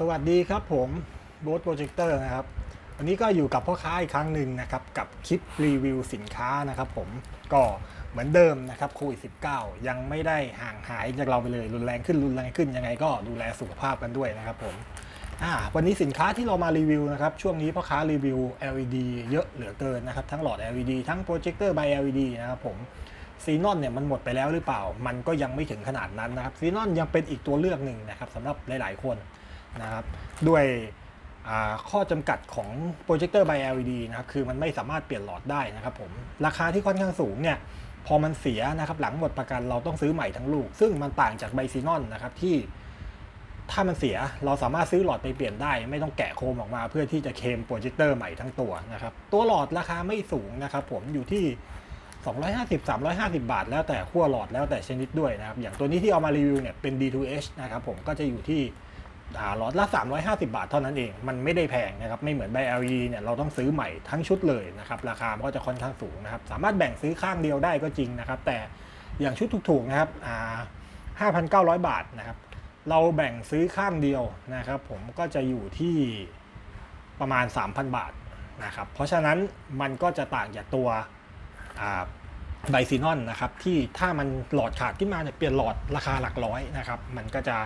สวัสดีครับผมโบ๊ทโปรเจคเตอร์นะครับ วันนี้ก็อยู่กับพ่อค้าอีกครั้งหนึ่งนะครับ กับคลิปรีวิวสินค้านะครับผมก็เหมือนเดิมนะครับโควิด19 ยังไม่ได้ห่างหายจากเราไปเลย รุนแรงขึ้นรุนแรงขึ้นยังไงก็ดูแลสุขภาพกันด้วยนะครับผมวันนี้สินค้าที่เรามารีวิวนะครับ ช่วงนี้พ่อค้ารีวิว LED เยอะเหลือเกินนะครับ ทั้งหลอด LED ทั้งโปรเจคเตอร์ by LED นะครับผมซีนอนเนี่ยมันหมดไปแล้วหรือเปล่า มันก็ยังไม่ถึงขนาดนั้นนะครับซีนอนยังเป็นอีกตัวเลือกหนึ่งนะครับสำหรับหลาย ๆ คน นะครับด้วยข้อจำกัดของโปรเจคเตอร์ by LED นะครับคือมันไม่สามารถเปลี่ยนหลอดได้นะครับผมราคาที่ค่อนข้างสูงเนี่ยพอมันเสียนะครับหลังหมดประกันเราต้องซื้อใหม่ทั้งลูก ซึ่งมันต่างจากไบซีนอนนะครับที่ถ้ามันเสียเราสามารถซื้อหลอดไปเปลี่ยนได้ ไม่ต้องแกะโคมออกมาเพื่อที่จะเคมโปรเจคเตอร์ใหม่ทั้งตัวนะครับตัวหลอดราคาไม่สูงนะครับผมอยู่ที่ 250 350 บาท แล้วแต่ขั้วหลอดแล้วแต่ชนิดด้วยนะครับอย่างตัวนี้ที่เอามารีวิวเนี่ยเป็น D2H นะครับผมก็จะอยู่ที่ หลอดละ 350 บาทเท่านั้นเอง มันไม่ได้แพงนะครับ ไม่เหมือนใบ LED เนี่ย เราต้องซื้อใหม่ทั้งชุดเลยนะครับ ราคาก็จะค่อนข้างสูงนะครับ สามารถแบ่งซื้อข้างเดียวได้ก็จริงนะครับ แต่อย่างชุดถูกๆนะครับ5,900 บาทนะครับ เราแบ่งซื้อข้างเดียวนะครับ ผมก็จะอยู่ที่ประมาณ 3,000 บาทนะครับ เพราะฉะนั้นมันก็จะต่างจากตัวไบซีนอนนะครับ ที่ถ้ามันหลอดขาดขึ้นมาเนี่ยเปลี่ยนหลอดราคาหลักร้อยนะครับ มันก็จะ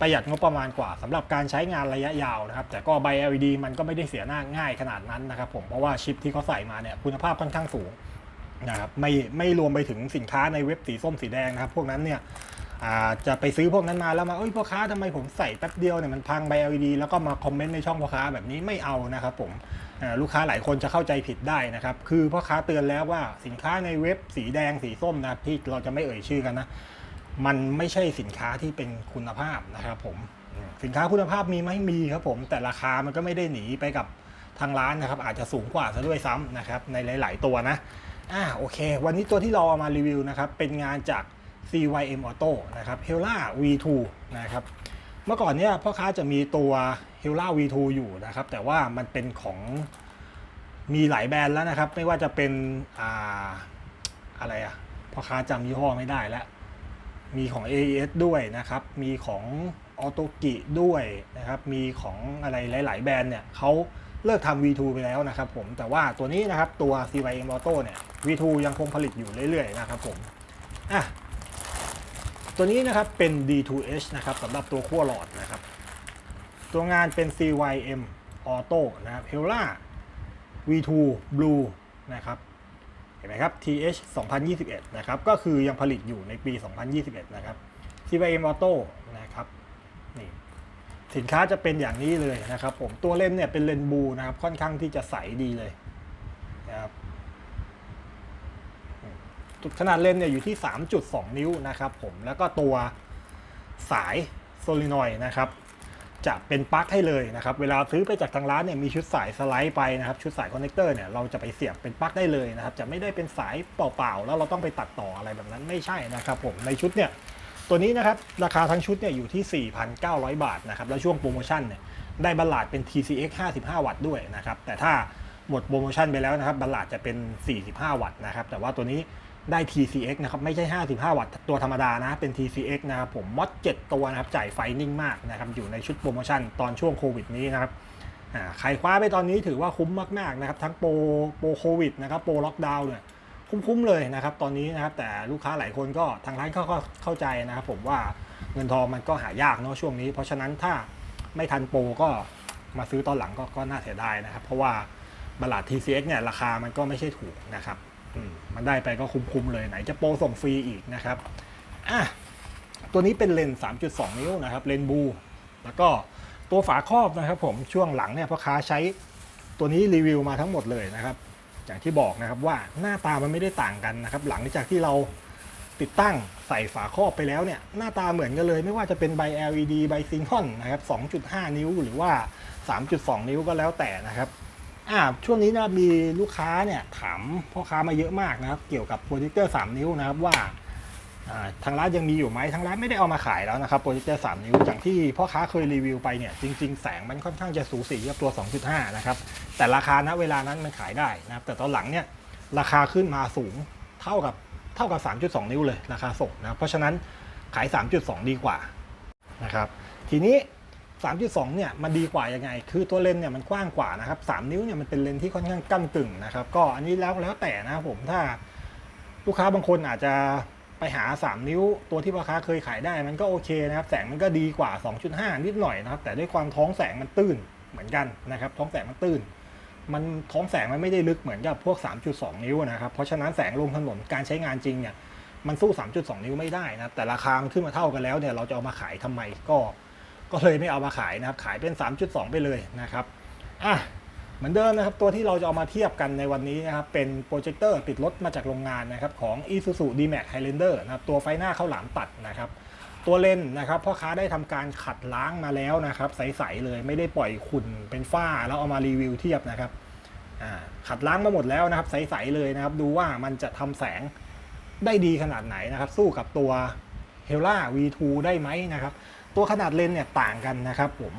ประหยัดงบประมาณกว่าสำหรับการใช้งานระยะยาวนะครับ แต่ก็ไบ LED มันก็ไม่ได้เสียหน้าง่ายขนาดนั้นนะครับผมเพราะว่าชิปที่เขาใส่มาเนี่ยคุณภาพค่อนข้างสูงนะครับไม่ไม่รวมไปถึงสินค้าในเว็บสีส้มสีแดงนะครับ พวกนั้นเนี่ยจะไปซื้อพวกนั้นมาแล้วมาเอ้ยพ่อค้าทำไมผมใส่แป๊บเดียวเนี่ยมันพังไบ LED แล้วก็มาคอมเมนต์ในช่องพ่อค้าแบบนี้ไม่เอานะครับผมลูกค้าหลายคนจะเข้าใจผิดได้นะครับ คือพ่อค้าเตือนแล้วว่าสินค้าในเว็บสีแดงสีส้มนะที่เราจะไม่เอ่ยชื่อกันนะ มันไม่ใช่สินค้าที่เป็นคุณภาพนะครับผมสินค้าคุณภาพมีไหมมีครับผม แต่ราคามันก็ไม่ได้หนีไปกับทางร้านนะครับ อาจจะสูงกว่าซะด้วยซ้ำนะครับในหลาย ๆ ตัวนะอ่าโอเค วันนี้ตัวที่เราเอามารีวิวนะครับ เป็นงานจาก CYM Auto นะครับ Hella V2 นะครับเมื่อก่อนเนี่ยพ่อค้าจะมีตัว h e l l a V2 อยู่นะครับ แต่ว่ามันเป็นของมีหลายแบรนด์แล้วนะครับ ไม่ว่าจะเป็นอ่าอะไรอะพ่อค้าจำยี่ห้อไม่ได้แล้ว มีของ AES ด้วยนะครับ มีของออโตกิด้วยนะครับ มีของอะไรหลาย ๆ แบรนด์เนี่ยเขาเลิกทำ V2 ไปแล้วนะครับผม แต่ว่าตัวนี้นะครับตัว CYM Auto เนี่ย V2 ยังคงผลิตอยู่เรื่อย ๆ นะครับผม อะ ตัวนี้นะครับเป็น D2H นะครับสำหรับตัวขั้วหลอดนะครับ ตัวงานเป็น CYM Auto นะครับ Hella V2 Blue นะครับ เห็นไหมครับ TH 2021 นะครับ ก็คือยังผลิตอยู่ในปี 2021 นะครับ CYM Auto นะครับ นี่สินค้าจะเป็นอย่างนี้เลยนะครับ ผม ตัวเลนส์เนี่ยเป็นเลนบูนะครับ ค่อนข้างที่จะใสดีเลยนะครับจุดขนาดเลนเนี่ยอยู่ที่ 3.2 นิ้วนะครับผม แล้วก็ตัวสายโซลินอยด์นะครับ จะเป็นปลั๊กให้เลยนะครับ เวลาซื้อไปจากทางร้านเนี่ยมีชุดสายสไลด์ไปนะครับ ชุดสายคอนเนคเตอร์เนี่ยเราจะไปเสียบเป็นปลั๊กได้เลยนะครับ จะไม่ได้เป็นสายเปล่าๆ แล้วเราต้องไปตัดต่ออะไรแบบนั้นไม่ใช่นะครับผม ในชุดเนี่ยตัวนี้นะครับราคาทั้งชุดเนี่ยอยู่ที่ 4,900 บาทนะครับ แล้วช่วงโปรโมชั่นเนี่ยได้บัลลาดเป็น TCX 55 วัตต์ด้วยนะครับ แต่ถ้าหมดโปรโมชั่นไปแล้วนะครับบัลลาดจะเป็น 45 วัตต์นะครับ แต่ว่าตัวนี้ ได้ TCX นะครับไม่ใช่ 55 วัตต์ตัวธรรมดานะเป็น TCX นะครับผมมอด7ตัวนะครับจ่ายไฟนิ่งมากนะครับอยู่ในชุดโปรโมชั่นตอนช่วงโควิดนี้นะครับอ่าใครคว้าไปตอนนี้ถือว่าคุ้มมากๆนะครับทั้งโปรโปรโควิดนะครับโปรล็อกดาวน์เนี่ยคุ้มๆเลยนะครับตอนนี้นะครับแต่ลูกค้าหลายคนก็ทางร้านเขาก็เข้าใจนะครับผมว่าเงินทองมันก็หายากเนาะช่วงนี้ เพราะฉะนั้นถ้าไม่ทันโปรก็มาซื้อตอนหลังก็ก็น่าเสียดายนะครับ เพราะว่าบลลัด TCX เนี่ยราคามันก็ไม่ใช่ถูกนะครับ มันได้ไปก็คุ้มๆเลยไหนจะโปรส่งฟรีอีกนะครับอะตัวนี้เป็นเลนส์ 3.2 นิ้วนะครับเลนส์บู แล้วก็ตัวฝาครอบนะครับผมช่วงหลังเนี่ยพ่อค้าใช้ตัวนี้รีวิวมาทั้งหมดเลยนะครับ อย่างที่บอกนะครับว่าหน้าตามันไม่ได้ต่างกันนะครับ หลังจากที่เราติดตั้งใส่ฝาครอบไปแล้วเนี่ยหน้าตาเหมือนกันเลย ไม่ว่าจะเป็นใบ LED ใบซิงคอนนะครับ 2.5 นิ้วหรือว่า 3.2 นิ้วก็แล้วแต่นะครับ อ่าช่วงนี้นะมีลูกค้าเนี่ยถามพ่อค้ามาเยอะมากนะครับ เกี่ยวกับโปรเจคเตอร์3นิ้วนะครับว่าทางร้านยังมีอยู่ไหมทางร้านไม่ได้เอามาขายแล้วนะครับโปรเจคเตอร์3นิ้วอย่างที่พ่อค้าเคยรีวิวไปเนี่ยจริง ๆ แสงมันค่อนข้างจะสูสีกับตัว 2.5 นะครับ แต่ราคาณเวลานั้นมันขายได้นะครับ แต่ตอนหลังเนี่ยราคาขึ้นมาสูงเท่ากับเท่ากับ 3.2 นิ้วเลยราคาส่งนะครับเพราะฉะนั้นขาย 3.2 ดีกว่านะครับ ทีนี้ 3.2เนี่ยมันดีกว่ายังไง คือตัวเลนส์เนี่ยมันกว้างกว่านะครับ3นิ้วเนี่ยมันเป็นเลนส์ที่ค่อนข้างกั้นกึ่งนะครับ ก็อันนี้แล้วแล้วแต่นะครับผมถ้าลูกค้าบางคนอาจจะไปหา 3 นิ้ว ตัวที่พ่อค้าเคยขายได้มันก็โอเคนะครับ แสงมันก็ดีกว่า 2.5 นิดหน่อยนะครับ แต่ด้วยความท้องแสงมันตื้นเหมือนกันนะครับ ท้องแสงมันตื้น มันท้องแสงมันไม่ได้ลึกเหมือนกับพวก 3.2 นิ้วนะครับ เพราะฉะนั้นแสงลงถนนการใช้งานจริงเนี่ยมันสู้ 3.2 นิ้วไม่ได้นะครับ แต่ราคามันขึ้นมาเท่ากันแล้วเนี่ยเราจะเอามาขายทำไมก็ ก็เลยไม่เอามาขายนะครับ ขายเป็น 3.2 ไปเลยนะครับอะเหมือนเดิมนะครับ ตัวที่เราจะเอามาเทียบกันในวันนี้นะครับ เป็นโปรเจคเตอร์ติดรถมาจากโรงงานนะครับ ของ Isuzu D-Max Highlander นะครับ ตัวไฟหน้าเข้าหลามตัดนะครับ ตัวเลนนะครับพ่อค้าได้ทำการขัดล้างมาแล้วนะครับ ใสๆเลยไม่ได้ปล่อยขุ่นเป็นฝ้าแล้วเอามารีวิวเทียบนะครับอ่าขัดล้างมาหมดแล้วนะครับ ใสๆเลยนะครับ ดูว่ามันจะทำแสงได้ดีขนาดไหนนะครับ สู้กับตัว h e l a V2 ได้ไหมนะครับ ตัวขนาดเลนเนี่ยต่างกันนะครับผม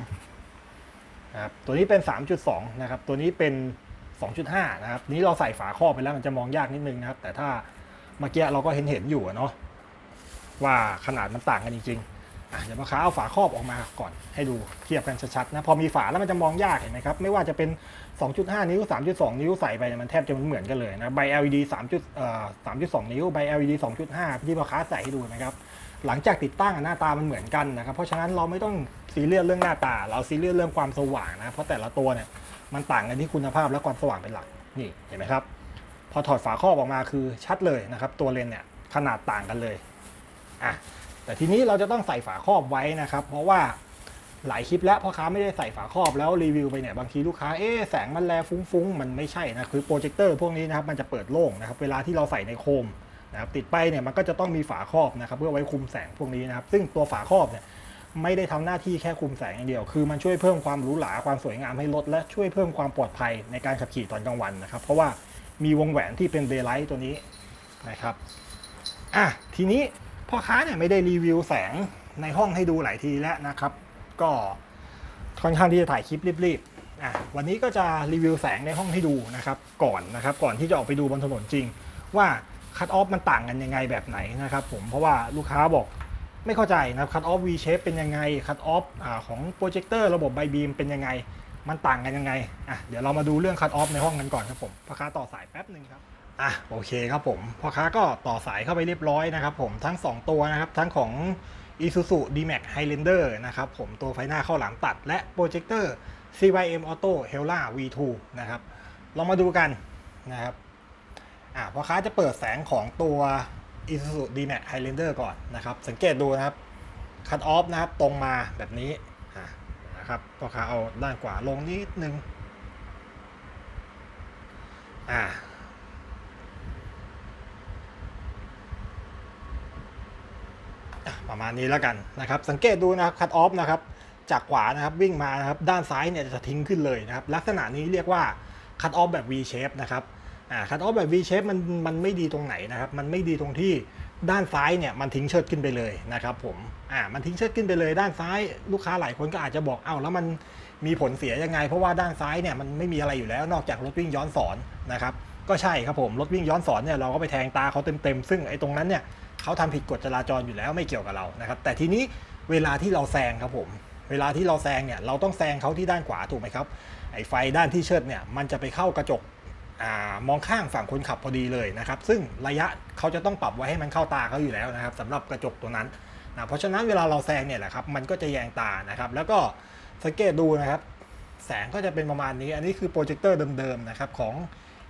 นะครับตัวนี้เป็น 3.2 นะครับ ตัวนี้เป็น 2.5 นะครับ นี้เราใส่ฝาครอบไปแล้วมันจะมองยากนิดนึงนะครับ แต่ถ้าเมื่อกี้เราก็เห็นเห็นอยู่เนาะว่าขนาดมันต่างกันจริงๆเดี๋ยวมาค้าเอาฝาครอบออกมาก่อนให้ดูเทียบกันชัดๆนะ พอมีฝาแล้วมันจะมองยากเห็นไหมครับ ไม่ว่าจะเป็น 2.5 นิ้ว 3.2 นิ้วใส่ไปมันแทบจะเหมือนกันเลยนะ ใบ LED 3จุดเอ่อ3.2 นิ้ว ใบ LED 2.5 ที่พ่อค้าใส่ให้ดูนะครับ หลังจากติดตั้งหน้าตามันเหมือนกันนะครับ เพราะฉะนั้นเราไม่ต้องซีเรียสเรื่องหน้าตา เราซีเรียสเรื่องความสว่างนะ เพราะแต่ละตัวเนี่ยมันต่างกันที่คุณภาพและความสว่างเป็นหลัก นี่เห็นไหมครับ พอถอดฝาครอบออกมาคือชัดเลยนะครับ ตัวเลนเนี่ยขนาดต่างกันเลย อะ แต่ทีนี้เราจะต้องใส่ฝาครอบไว้นะครับ เพราะว่าหลายคลิปแล้วพ่อค้าไม่ได้ใส่ฝาครอบแล้วรีวิวไปเนี่ยบางทีลูกค้าเอ๊แสงมันแลฟุ้งๆ มันไม่ใช่นะคือโปรเจคเตอร์พวกนี้นะครับมันจะเปิดโล่งนะครับ เวลาที่เราใส่ในโคม นะครับติดไปเนี่ยมันก็จะต้องมีฝาครอบนะครับเพื่อไว้คุมแสงพวกนี้นะครับ ซึ่งตัวฝาครอบเนี่ยไม่ได้ทำหน้าที่แค่คุมแสงอย่างเดียว คือมันช่วยเพิ่มความหรูหราความสวยงามให้รถและช่วยเพิ่มความปลอดภัยในการขับขี่ตอนกลางวันนะครับ เพราะว่ามีวงแหวนที่เป็นเดย์ไลท์ตัวนี้นะครับอะทีนี้พ่อค้าเนี่ยไม่ได้รีวิวแสงในห้องให้ดูหลายทีแล้วนะครับ ก็ค่อนข้างที่จะถ่ายคลิปรีบๆอะวันนี้ก็จะรีวิวแสงในห้องให้ดูนะครับ ก่อนนะครับ ก่อนที่จะออกไปดูบนถนนจริง ว่า คัตออฟมันต่างกันยังไงแบบไหนนะครับผมเพราะว่าลูกค้าบอกไม่เข้าใจนะครับคัตออฟ V shape เป็นยังไงคัตออฟของโปรเจคเตอร์ระบบไบบีมเป็นยังไงมันต่างกันยังไงอะเดี๋ยวเรามาดูเรื่องคัตออฟในห้องกันก่อนครับผมพ่อค้าต่อสายแป๊บหนึ่งครับอะโอเคครับผมพ่อค้าก็ต่อสายเข้าไปเรียบร้อยนะครับผมทั้ง 2 ตัวนะครับทั้งของ Isuzu D-Max Highlander นะครับผมตัวไฟหน้าเข้าหลังตัดและโปรเจคเตอร์ CYM Auto Hella V2 นะครับลองมาดูกันนะครับ อะพ่อค้าจะเปิดแสงของตัว Isuzu D-Max Highlander ก่อนนะครับ สังเกตดูนะครับ คัตออฟนะครับ ตรงมาแบบนี้นะครับพ่อค้าเอาด้านขวาลงนิดนึง อ่าอะประมาณนี้แล้วกันนะครับ สังเกตดูนะครับ คัตออฟนะครับ จากขวานะครับวิ่งมานะครับ ด้านซ้ายเนี่ยจะทิ้งขึ้นเลยนะครับ ลักษณะนี้เรียกว่าคัตออฟแบบ V shape นะครับ อ่าคัตออฟแบบ V shape มันมันไม่ดีตรงไหนนะครับ มันไม่ดีตรงที่ด้านซ้ายเนี่ยมันทิ้งเชิดขึ้นไปเลยนะครับผมอ่ามันทิ้งเชิดขึ้นไปเลย ด้านซ้ายลูกค้าหลายคนก็อาจจะบอกเอ้าแล้วมันมีผลเสียยังไง เพราะว่าด้านซ้ายเนี่ยมันไม่มีอะไรอยู่แล้วนอกจากรถวิ่งย้อนสอนนะครับก็ใช่ครับผมรถวิ่งย้อนสอนเนี่ยเราก็ไปแทงตาเขาเต็มๆซึ่งไอ้ตรงนั้นเนี่ยเขาทำผิดกฎจราจรอยู่แล้วไม่เกี่ยวกับเรานะครับแต่ทีนี้เวลาที่เราแซงครับผมเวลาที่เราแซงเนี่ยเราต้องแซงเขาที่ด้านขวาถูกไหมครับไอ้ไฟด้านที่เชิดเนี่ยมันจะไปเข้ากระจก มองข้างฝั่งคนขับพอดีเลยนะครับ ซึ่งระยะเขาจะต้องปรับไว้ให้มันเข้าตาเขาอยู่แล้วนะครับสำหรับกระจกตัวนั้นนะเพราะฉะนั้นเวลาเราแซงเนี่ยแหละครับมันก็จะแยงตานะครับ แล้วก็สังเกตดูนะครับ แสงก็จะเป็นประมาณนี้ อันนี้คือโปรเจคเตอร์เดิมๆนะครับของ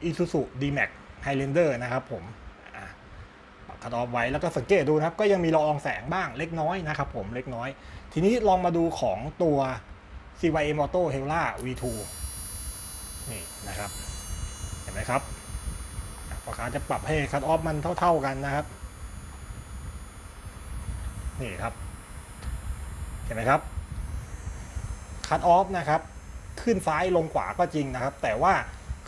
Isuzu D-Max Highlander นะครับผมอะปักคัดออฟไว้แล้วก็สังเกตดูนะครับก็ยังมีละอองแสงบ้างเล็กน้อยนะครับผมเล็กน้อย ทีนี้ลองมาดูของตัว CYM Auto Hella V2 นี่นะครับ ห็นไหมครับอะพ่อค้าจะปรับให้คัดออฟมันเท่า ๆกันนะครับ นี่ครับ เห็นไหมครับคัดออฟนะครับขึ้นซ้ายลงขวาก็จริงนะครับ แต่ว่า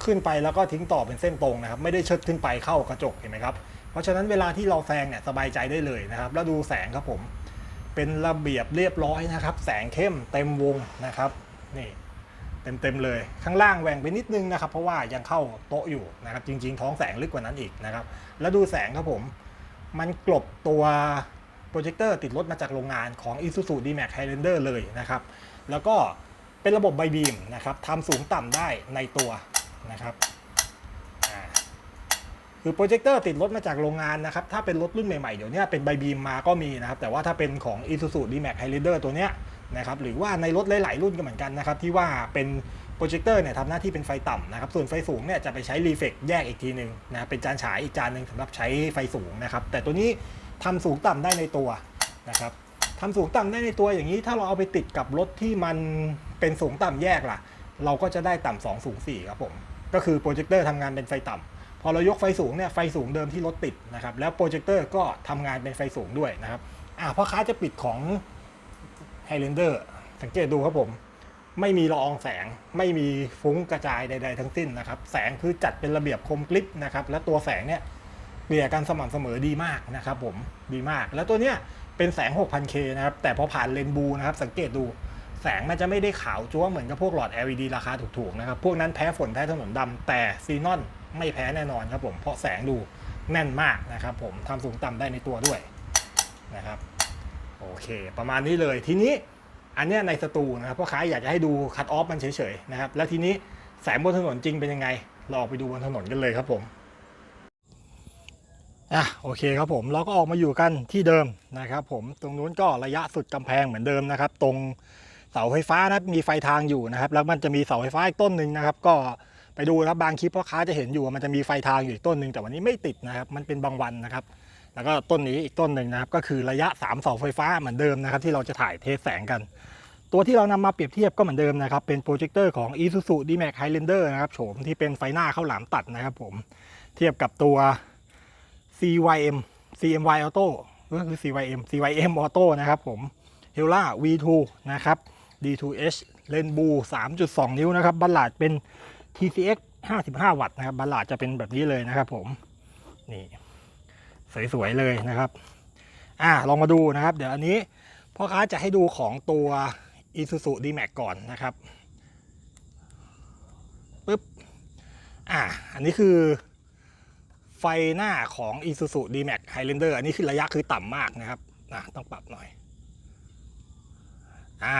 ขึ้นไปแล้วก็ทิ้งต่อเป็นเส้นตรงนะครับ ไม่ได้เชิดขึ้นไปเข้ากระจกเห็นไหมครับเพราะฉะนั้นเวลาที่เราแซงเนี่ยสบายใจได้เลยนะครับ แล้วดูแสงครับผม เป็นระเบียบเรียบร้อยนะครับ แสงเข้มเต็มวงนะครับนี่ เต็มๆเลย ข้างล่างแหว่งไปนิดนึงนะครับ เพราะว่ายังเข้าโต๊ะอยู่นะครับจริง ๆ ท้องแสงลึกกว่านั้นอีกนะครับ แล้วดูแสงครับผม มันกลบตัวโปรเจคเตอร์ติดรถมาจากโรงงานของ Isuzu D-Max Highlander เลยนะครับ แล้วก็เป็นระบบใบบีมนะครับทำสูงต่ำได้ในตัวนะครับคือโปรเจคเตอร์ติดรถมาจากโรงงานนะครับ ถ้าเป็นรถรุ่นใหม่ๆ เดี๋ยวนี้เป็นใบบีมมาก็มีนะครับ แต่ว่าถ้าเป็นของ Isuzu D-Max Highlander ตัวเนี้ย นะครับหรือว่าในรถหลาย ๆ รุ่นก็เหมือนกันนะครับที่ว่าเป็นโปรเจคเตอร์เนี่ยทำหน้าที่เป็นไฟต่ำนะครับส่วนไฟสูงเนี่ยจะไปใช้รีเฟกแยกอีกทีหนึ่งนะเป็นจานฉายอีกจานหนึ่งสำหรับใช้ไฟสูงนะครับแต่ตัวนี้ทำสูงต่ำได้ในตัวนะครับทำสูงต่ำได้ในตัวอย่างนี้ถ้าเราเอาไปติดกับรถที่มันเป็นสูงต่ำแยกล่ะ เราก็จะได้ต่ำสองสูงสี่ครับผมก็คือโปรเจคเตอร์ทำงานเป็นไฟต่ำพอเรายกไฟสูงเนี่ยไฟสูงเดิมที่รถติดนะครับแล้วโปรเจคเตอร์ก็ทำงานเป็นไฟสูงด้วยนะครับอ่าพ่อค้าจะปิดของ Highlander สังเกตดูครับผม ไม่มีละอองแสง ไม่มีฟุ้งกระจายใด ๆ ทั้งสิ้นนะครับ แสงคือจัดเป็นระเบียบคมกริบนะครับ และตัวแสงเนี่ยเกลี่ยกันสม่ำเสมอดีมากนะครับผม ดีมาก แล้วตัวเนี้ยเป็นแสง 6000K นะครับ แต่พอผ่านเลนบูนะครับ สังเกตดูแสงมันจะไม่ได้ขาวจ้วเหมือนกับพวกหลอด LED ราคาถูกๆนะครับ พวกนั้นแพ้ฝนแพ้ถนนดำแต่ซีนอนไม่แพ้แน่นอนครับผม เพราะแสงดูแน่นมากนะครับผมทำสูงต่ำได้ในตัวด้วยนะครับ โอเค ประมาณนี้เลยทีนี้อันเนี้ยในสตูนะครับพ่อค้าอยากจะให้ดูคัตออฟมันเฉยๆนะครับแล้วทีนี้แสงบนถนนจริงเป็นยังไง เราออกไปดูบนถนนกันเลยครับผมอะโอเคครับผมเราก็ออกมาอยู่กันที่เดิมนะครับผมตรงนู้นก็ระยะสุดกำแพงเหมือนเดิมนะครับ ตรงเสาไฟฟ้านะมีไฟทางอยู่นะครับ แล้วมันจะมีเสาไฟฟ้าอีกต้นหนึ่งนะครับ ก็ไปดูนะครับบางคลิปพ่อค้าจะเห็นอยู่มันจะมีไฟทางอยู่อีกต้นหนึ่งแต่วันนี้ไม่ติดนะครับ มันเป็นบางวันนะครับ แล้วก็ต้นนี้อีกต้นหนึ่งนะครับ ก็คือระยะ3เสาไฟฟ้าเหมือนเดิมนะครับ ที่เราจะถ่ายเทสแสงกัน ตัวที่เรานำมาเปรียบเทียบก็เหมือนเดิมนะครับ เป็นโปรเจคเตอร์ของ Isuzu D-Max Highlander นะครับโฉมที่เป็นไฟหน้าเข้าหลามตัดนะครับผมเทียบกับตัว CYM CMY Auto ก็คือ CYM CYM Auto นะครับผม h e l a V2 นะครับ D2H เลนบู 3.2 นิ้วนะครับ บัลลาดเป็น TCX 55 วัตต์นะครับ บัลลาดจะเป็นแบบนี้เลยนะครับผม นี่ สวยๆเลยนะครับอ่าลองมาดูนะครับ เดี๋ยวอันนี้พ่อค้าจะให้ดูของตัว Isuzu D-Max ก่อนนะครับปึ๊บอ่าอันนี้คือไฟหน้าของ Isuzu D-Max Highlander อันนี้คือระยะคือต่ำมากนะครับอะต้องปรับหน่อยอ่า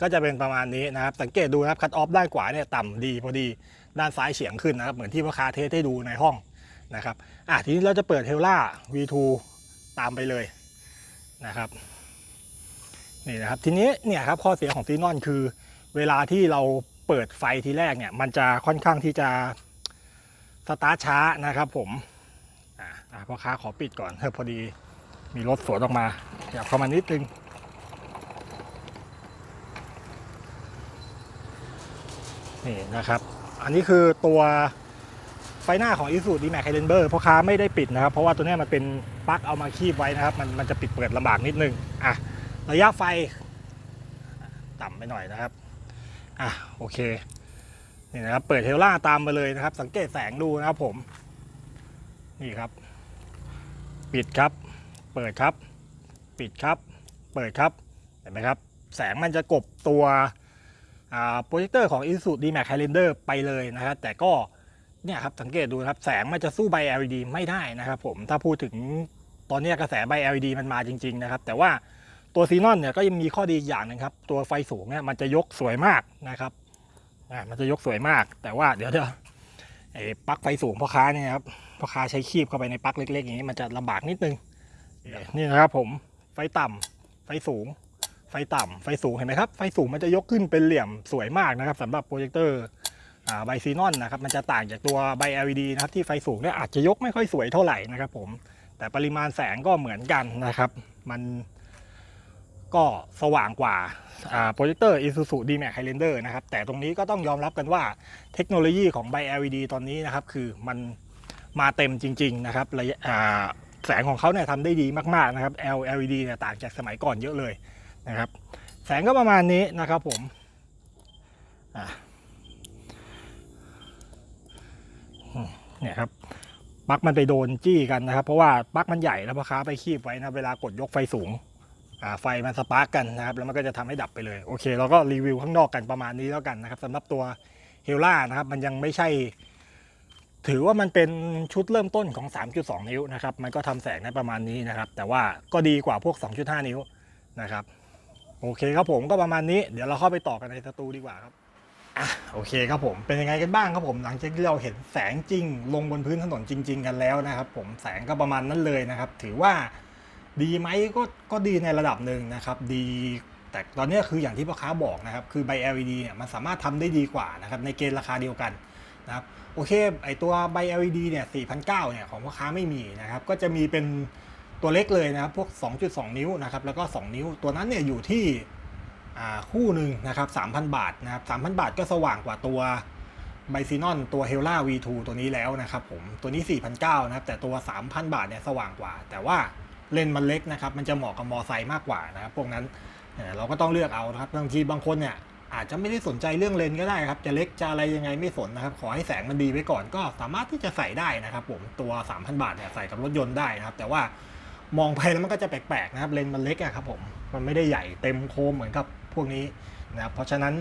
ก็จะเป็นประมาณนี้นะครับ สังเกตดูนะครับคัตออฟด้านขวาเนี่ยต่ำดีพอดีด้านซ้ายเฉียงขึ้นนะครับ เหมือนที่พ่อค้าเทสให้ดูในห้องนะครับ อะทีนี้เราจะเปิดเทล่า V2 ตามไปเลยนะครับนี่นะครับทีนี้เนี่ยครับข้อเสียของซีนอนคือ เวลาที่เราเปิดไฟทีแรกเนี่ยมันจะค่อนข้างที่จะสตาร์ทช้านะครับผมอ่าพ่อค้าขอปิดก่อนเฮ้ยพอดีมีรถสวนออกมาอยากเข้ามานิดนึงนี่นะครับ อันนี้คือตัว ไฟหน้าของ i s u z u D-Max Highlander พ่อค้าไม่ได้ปิดนะครับ เพราะว่าตัวนี้มันเป็นปลั๊กเอามาคีบไว้นะครับ มันมันจะปิดเปิดลำบากนิดนึงอะระยะไฟต่ำไปหน่อยนะครับอะโอเคนี่นะครับเปิดเทลล่าตามมาเลยนะครับ สังเกตแสงดูนะครับผม นี่ครับ ปิดครับ เปิดครับ ปิดครับ เปิดครับเห็นไหมครับ แสงมันจะกบตัวโปรเจคเตอร์ของ Isuzu D-Max Highlander ไปเลยนะครับแต่ก็ เนี่ยครับสังเกตดูครับแสงมันจะสู้ใบ LED ไม่ได้นะครับผมถ้าพูดถึงตอนนี้กระแสใบ LED มันมาจริง ๆ นะครับ แต่ว่าตัวซีนอนเนี่ยก็ยังมีข้อดีอย่างหนึงครับ ตัวไฟสูงเนี่ยมันจะยกสวยมากนะครับมันจะยกสวยมาก แต่ว่าเดี๋ยวเดี๋ยวไอ้ปลั๊กไฟสูงพ่อค้าเนี่ยครับพ่อค้าใช้คีบเข้าไปในปลั๊กเล็กๆอย่างนี้มันจะลำบากนิดนึงนี่นะครับผมไฟต่ำไฟสูง ไฟต่ำไฟสูงเห็นไหมครับ ไฟสูงมันจะยกขึ้นเป็นเหลี่ยมสวยมากนะครับสำหรับโปรเจคเตอร์ อ่าไบซีนอนนะครับมันจะต่างจากตัวใบ LED นะครับที่ไฟสูงเนี่ยอาจจะยกไม่ค่อยสวยเท่าไหร่นะครับผมแต่ปริมาณแสงก็เหมือนกันนะครับ มันก็สว่างกว่าโปรเจคเตอร์ Isuzu D-Max Highlander นะครับแต่ตรงนี้ก็ต้องยอมรับกันว่าเทคโนโลยีของใบ LED ตอนนี้นะครับคือมันมาเต็มจริง ๆ นะครับระยะแสงของเขาเนี่ยทำได้ดีมากๆนะครับ LED เนี่ยต่างจากสมัยก่อนเยอะเลยนะครับ แสงก็ประมาณนี้นะครับผมอะอืม เนี่ยครับปลั๊กมันไปโดนจี้กันนะครับ เพราะว่าปลั๊กมันใหญ่แล้วพ่อค้าไปคีบไว้นะเวลากดยกไฟสูงไฟมันสปาร์กกันนะครับ แล้วมันก็จะทำให้ดับไปเลย โอเค เราก็รีวิวข้างนอกกันประมาณนี้แล้วกันนะครับสำหรับตัวเฮล่านะครับ มันยังไม่ใช่ ถือว่ามันเป็นชุดเริ่มต้นของ 3.2 นิ้วนะครับ มันก็ทำแสงได้ประมาณนี้นะครับ แต่ว่าก็ดีกว่าพวก 2.5 นิ้วนะครับ โอเคครับผมก็ประมาณนี้ เดี๋ยวเราเข้าไปต่อกันในสตูดีกว่าครับ อะโอเคครับผมเป็นยังไงกันบ้างครับผมหลังจากที่เราเห็นแสงจริง ลงบนพื้นถนนจริง ๆ กันแล้วนะครับ ผมแสงก็ประมาณนั้นเลยนะครับ ถือว่าดีไหมก็ก็ดีในระดับหนึ่งนะครับ ดีแต่ตอนนี้คืออย่างที่พ่อค้าบอกนะครับ คือใบ LED เนี่ยมันสามารถทำได้ดีกว่านะครับในเกณฑ์ราคาเดียวกันนะครับโอเคไอตัวใบ LED เนี่ย4,900เนี่ยของพ่อค้าไม่มีนะครับก็จะมีเป็นตัวเล็กเลยนะครับพวก 2.2 นิ้วนะครับแล้วก็ 2 นิ้วตัวนั้นเนี่ยอยู่ที่ คู่หนึ่งนะครับ 3,000 บาทนะครับ 3,000 บาทก็สว่างกว่าตัวไบซีนอนตัวเฮล่า V2 ตัวนี้แล้วนะครับผม ตัวนี้ 4,900นะครับ แต่ตัว 3,000 บาทเนี่ยสว่างกว่า แต่ว่าเลนส์มันเล็กนะครับ มันจะเหมาะกับมอไซค์มากกว่านะครับพวกนั้นเราก็ต้องเลือกเอานะครับ บางทีบางคนเนี่ยอาจจะไม่ได้สนใจเรื่องเลนส์ก็ได้ครับ จะเล็กจะอะไรยังไงไม่สนนะครับ ขอให้แสงมันดีไว้ก่อนก็สามารถที่จะใส่ได้นะครับผม ตัว 3,000 บาทเนี่ยใส่กับรถยนต์ได้นะครับ แต่ว่ามองไปแล้วมันก็จะแปลกๆนะครับ เลนส์มันเล็กอะครับผม มันไม่ได้ใหญ่เต็มโคมเหมือนกับ พวกนี้นะครับเพราะฉะนั้น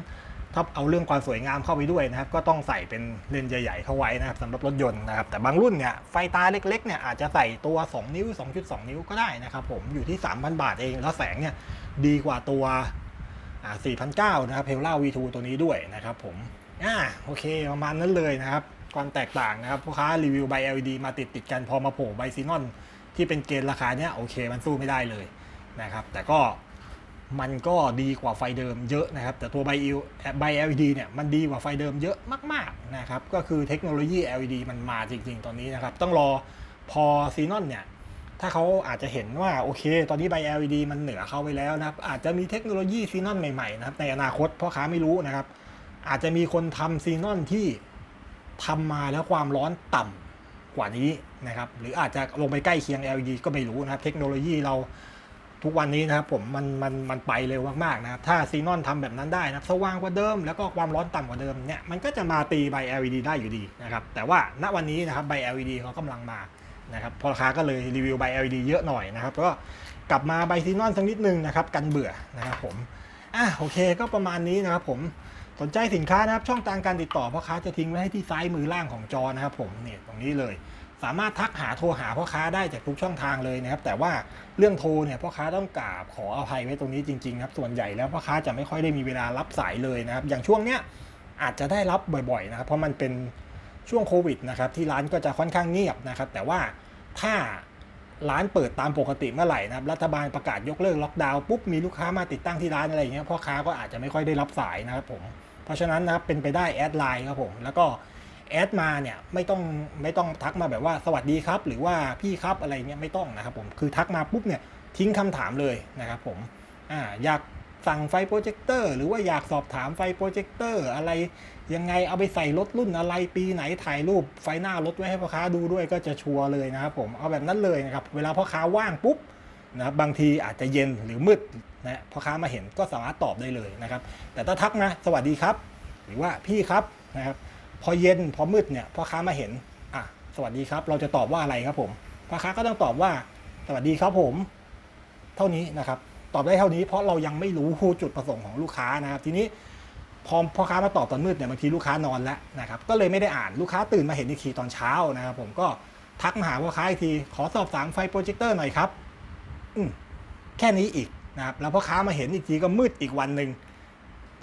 ถ้าเอาเรื่องความสวยงามเข้าไปด้วยนะครับ ก็ต้องใส่เป็นเลนส์ใหญ่ ๆ เข้าไว้นะครับสำหรับรถยนต์นะครับ แต่บางรุ่นเนี่ยไฟตาเล็กๆเนี่ยอาจจะใส่ตัว 2 นิ้ว 2.2 นิ้วก็ได้นะครับ ผมอยู่ที่ 3,000 บาทเองแล้วแสงเนี่ยดีกว่าตัวอ่า4,900นะครับเพลล่า V2 ตัวนี้ด้วยนะครับ ผมอ่าโอเคประมาณนั้นเลยนะครับความแตกต่างนะครับพ่อค้ารีวิวใบ LED มาติดติดกันพอมาโผล่ใบซีนอนที่เป็นเกณฑ์ราคาเนี้ยโอเคมันสู้ไม่ได้เลยนะครับ แต่ก็ มันก็ดีกว่าไฟเดิมเยอะนะครับ แต่ตัวใบใบ LED เนี่ยมันดีกว่าไฟเดิมเยอะมากๆนะครับก็คือเทคโนโลยี LED มันมาจริง ๆ ตอนนี้นะครับ ต้องรอพอซีนอนเนี่ยถ้าเขาอาจจะเห็นว่าโอเค ตอนนี้ใบ LED มันเหนือเข้าไปแล้วนะครับ อาจจะมีเทคโนโลยีซีนอนใหม่ๆนะครับในอนาคตพ่อค้าไม่รู้นะครับ อาจจะมีคนทำซีนอนที่ทำมาแล้วความร้อนต่ำกว่านี้นะครับ หรืออาจจะลงไปใกล้เคียง LED ก็ไม่รู้นะครับ เทคโนโลยีเรา ทุกวันนี้นะครับผมมันมันมันไปเร็วมากๆนะครับถ้าซีนอนทำแบบนั้นได้นะครับสว่างกว่าเดิมแล้วก็ความร้อนต่ำกว่าเดิมเนี่ยมันก็จะมาตีใบ LED ได้อยู่ดีนะครับแต่ว่าณวันนี้นะครับใบ LED เขากำลังมานะครับพอราคาก็เลยรีวิวใบ LED เยอะหน่อยนะครับก็กลับมาใบซีนอนสักนิดนึงนะครับกันเบื่อนะครับผมอะโอเคก็ประมาณนี้นะครับผมสนใจสินค้านะครับช่องทางการติดต่อพ่อค้าจะทิ้งไว้ให้ที่ซ้ายมือล่างของจอนะครับผมเนี่ยตรงนี้เลย สามารถทักหาโทรหาพ่อค้าได้จากทุกช่องทางเลยนะครับ แต่ว่าเรื่องโทรเนี่ยพ่อค้าต้องกราบขออภัยไว้ตรงนี้จริงๆครับส่วนใหญ่แล้วพ่อค้าจะไม่ค่อยได้มีเวลารับสายเลยนะครับ อย่างช่วงเนี้ยอาจจะได้รับบ่อยๆนะครับ เพราะมันเป็นช่วงโควิดนะครับที่ร้านก็จะค่อนข้างเงียบนะครับ แต่ว่าถ้าร้านเปิดตามปกติเมื่อไหร่นะครับรัฐบาลประกาศยกเลิกล็อกดาวน์ปุ๊บมีลูกค้ามาติดตั้งที่ร้านอะไรอย่างเงี้ยพ่อค้าก็อาจจะไม่ค่อยได้รับสายนะครับผมเพราะฉะนั้นนะครับเป็นไปได้แอดไลน์ครับผมแล้วก็ แอดมาเนี่ยไม่ต้องไม่ต้องทักมาแบบว่าสวัสดีครับ หรือว่าพี่ครับอะไรเงี้ยไม่ต้องนะครับผมคือทักมาปุ๊บเนี่ยทิ้งคำถามเลยนะครับผมอ่าอยากสั่งไฟโปรเจคเตอร์หรือว่าอยากสอบถามไฟโปรเจคเตอร์อะไรยังไงเอาไปใส่รถรุ่นอะไรปีไหนถ่ายรูปไฟหน้ารถไว้ให้พ่อค้าดูด้วยก็จะชัวร์เลยนะครับผมเอาแบบนั้นเลยนะครับเวลาพ่อค้าว่างปุ๊บนะครับบางทีอาจจะเย็นหรือมืดนะพ่อค้ามาเห็นก็สามารถตอบได้เลยนะครับ แต่ถ้าทักมาสวัสดีครับ หรือว่าพี่ครับนะครับ พอเย็นพอมืดเนี่ยพ่อค้ามาเห็นอะสวัสดีครับ เราจะตอบว่าอะไรครับผมพ่อค้าก็ต้องตอบว่า สวัสดีครับผม เท่านี้นะครับ ตอบได้เท่านี้เพราะเรายังไม่รู้จุดประสงค์ของลูกค้านะครับ ทีนี้พอพ่อค้ามาตอบตอนมืดเนี่ยบางทีลูกค้านอนแล้วนะครับ ก็เลยไม่ได้อ่านลูกค้าตื่นมาเห็นอีกทีตอนเช้านะครับ ผมก็ทักมาหาพ่อค้าอีกทีขอสอบถามไฟโปรเจคเตอร์หน่อยครับ อืมแค่นี้อีกนะครับ แล้วพ่อค้ามาเห็นอีกทีก็มืดอีกวันหนึ่ง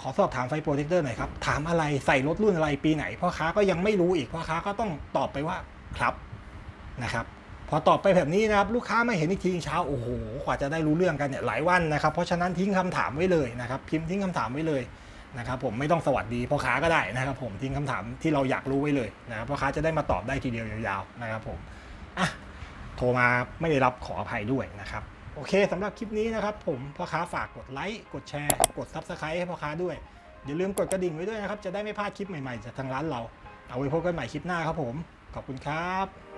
ขอสอบถามไฟโปรเจคเตอร์หน่อยครับ ถามอะไรใส่รถรุ่นอะไรปีไหนพ่อค้าก็ยังไม่รู้อีกพ่อค้าก็ต้องตอบไปว่าครับนะครับ พอตอบไปแบบนี้นะครับ ลูกค้ามาเห็นอีกทีเช้าโอ้โหกว่าจะได้รู้เรื่องกันเนี่ยหลายวันนะครับ เพราะฉะนั้นทิ้งคำถามไว้เลยนะครับ พิมพ์ทิ้งคำถามไว้เลยนะครับ ผมไม่ต้องสวัสดีพ่อค้าก็ได้นะครับ ผมทิ้งคำถามที่เราอยากรู้ไว้เลยนะครับพ่อค้าจะได้มาตอบได้ทีเดียวยาวๆนะครับ ผมอะโทรมาไม่ได้รับขออภัยด้วยนะครับ โอเคสำหรับคลิปนี้นะครับผมพ่อค้าฝากกดไลค์กดแชร์กดซับสไครต์ให้พ่อค้าด้วย อย่าลืมกดกระดิ่งไว้ด้วยนะครับ จะได้ไม่พลาดคลิปใหม่ๆจากทางร้านเรา เอาไว้พบกันใหม่คลิปหน้าครับผม ขอบคุณครับ